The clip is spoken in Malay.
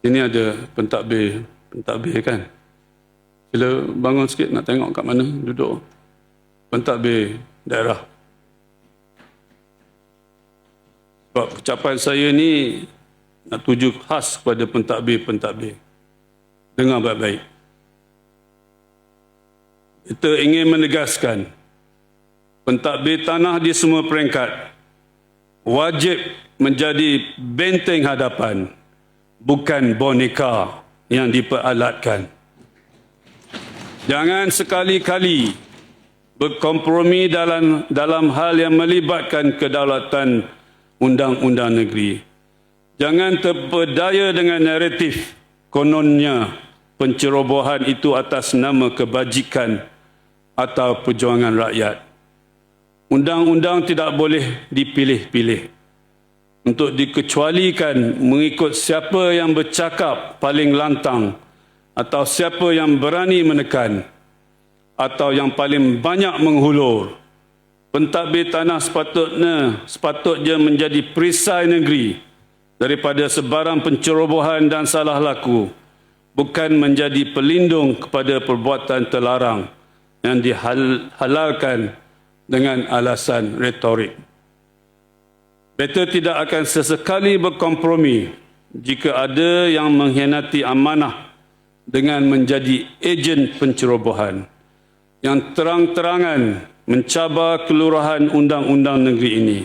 Sini ada pentadbir, pentadbir kan. Sila bangun sikit nak tengok kat mana duduk. Pentadbir daerah. Sebab ucapan saya ni nak tuju khas kepada pentadbir-pentadbir. Dengar baik-baik. Kita ingin menegaskan pentadbir tanah di semua peringkat wajib menjadi benteng hadapan bukan boneka yang diperalatkan. Jangan sekali-kali berkompromi dalam dalam hal yang melibatkan kedaulatan undang-undang negeri. Jangan terpedaya dengan naratif kononnya pencerobohan itu atas nama kebajikan atau perjuangan rakyat. Undang-undang tidak boleh dipilih-pilih untuk dikecualikan mengikut siapa yang bercakap paling lantang atau siapa yang berani menekan atau yang paling banyak menghulur. Pentadbir tanah sepatutnya sepatutnya menjadi perisai negeri daripada sebarang pencerobohan dan salah laku bukan menjadi pelindung kepada perbuatan terlarang yang dihalalkan dengan alasan retorik. Beta tidak akan sesekali berkompromi jika ada yang mengkhianati amanah dengan menjadi ejen pencerobohan yang terang-terangan mencabar kelurahan undang-undang negeri ini.